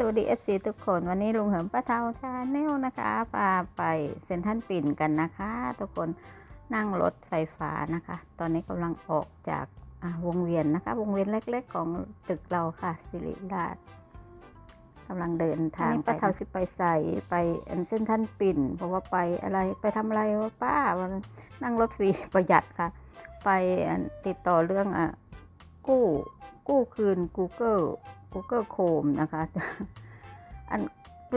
สวัสดี FC ทุกคนวันนี้ลุงเหิมป้าเทาชาแนลนะคะพาไปเซ็นทรัลปิ่นกันนะคะ ทุกคนนั่งรถไฟฟ้านะคะ ตอนนี้กำลังออกจากอ่าวงเวียนนะคะ วงเวียนเล็กๆ ของตึกเราค่ะสิริราชกำลังเดินทางป้าเทาสิไปใส่ไปอันเส้นทรัลปิ่น เพราะว่าไปอะไรไปทำอะไรวะป้าวันนั้นนั่งรถฟรีประหยัดค่ะ ไปอันติดต่อเรื่องอะกู้กู้คืน Google Google Chrome นะคะ อัน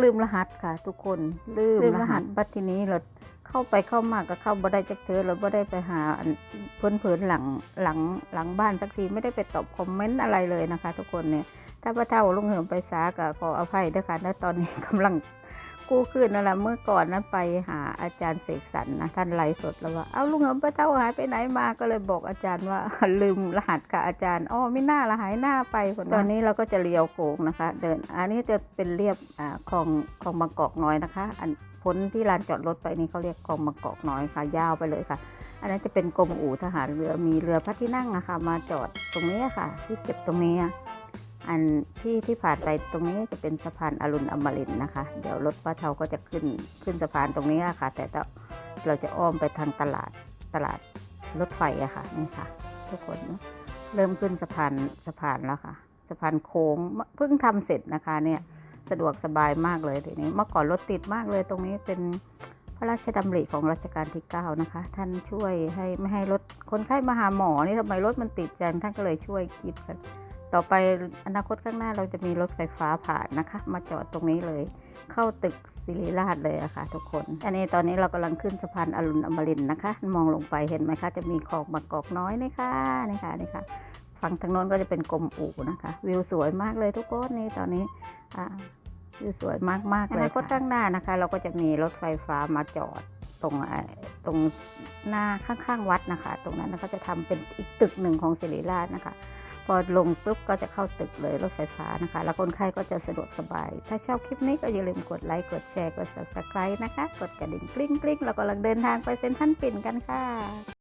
ลืมรหัสค่ะ ทุกคนลืมรหัสบัดทีนี้เราเข้าไปเข้ามาก็เข้าบ่ได้จักเธอเราบ่ได้ไปหาอันเพื่อนเพื่อนๆหลังหลังหลังบ้านสักทีไม่ได้ไปตอบคอมเมนต์อะไรเลยนะคะ ทุกคนเนี่ยถ้าพระเท่าลุงเหิมไปสาก็ขออภัยด้วยค่ะและตอนนี้กำลัง กู้คืนนั่นแหละเมื่อก่อนนั้นไปหาอาจารย์เสกสรรนะท่านไลฟ์สดแล้วว่าเอาลุงเหิมพระเท่าหายไปไหนมาก็เลยบอกอาจารย์ว่าลืมรหัสกับอาจารย์อ๋อไม่น่าละหายหน้าไปคนตอนนี้เราก็จะเลี้ยวโค้งนะคะ เดินอันนี้จะเป็นเรียบอ่าคลองคลองบางกอกน้อยนะคะอันพ้นที่ลานจอดรถไปนี่เขาเรียกคลองบางกอกน้อยค่ะ ยาวไปเลยค่ะ อันนั้นจะเป็นกรมอู่ทหารเรือมีเรือพระที่นั่งอะค่ะมาจอดตรงนี้ค่ะ ที่เก็บตรงนี้ อันที่ที่ผ่านไปตรงนี้จะเป็นสะพานอรุณอมรินนะคะ เดี๋ยวรถป้าเทาก็จะขึ้นขึ้นสะพานตรงนี้อะค่ะ แต่เราจะอ้อมไปทางตลาดตลาดรถไฟอะค่ะนี่ค่ะ ทุกคนเริ่มขึ้นสะพานสะพานแล้วค่ะ สะพานโค้งเพิ่งทำเสร็จนะคะเนี่ยสะดวกสบายมากเลยทีนี้เมื่อก่อนรถติดมากเลยตรงนี้เป็นพระราชดำริของรัชกาลที่ 9 นะคะ ท่านช่วยให้ไม่ให้รถคนไข้มาหาหมอนี่ทำไมรถมันติดจังท่านก็เลยช่วยคิดกัน ต่อไปอนาคตข้างหน้าเราจะมีรถไฟฟ้าผ่านนะคะ มาจอดตรงนี้เลย เข้าตึกศิริราชเลยอะค่ะทุกคน อันนี้ตอนนี้เรากำลังขึ้นสะพานอรุณอมรินนะคะ มองลงไปเห็นไหมคะ จะมีคลองบางกอกน้อยนี่ค่ะนี่ค่ะนี่ค่ะฝั่งทางโน้นก็จะเป็นกรมอู่นะคะ วิวสวยมากเลยทุกคนนี่ตอนนี้อ่าคือสวยมากๆเลยอนาคตข้างหน้านะคะ เราก็จะมีรถไฟฟ้ามาจอดตรงไอตรงหน้าข้างๆวัดนะคะ ตรงนั้นนะคะจะทำเป็นอีกตึกหนึ่งของศิริราชนะคะ อลงปุ๊บก็จะเข้าตึกเลยรถไฟฟ้านะคะ แล้วคนไข้ก็จะสะดวกสบาย ถ้าชอบคลิปนี้ก็อย่าลืมกดไลค์ กดแชร์ กด subscribe นะคะ กดกระดิ่งกริ๊งกลิ้งเรากำลังเดินทางไปเซ็นทรัลปิ่นกันค่ะ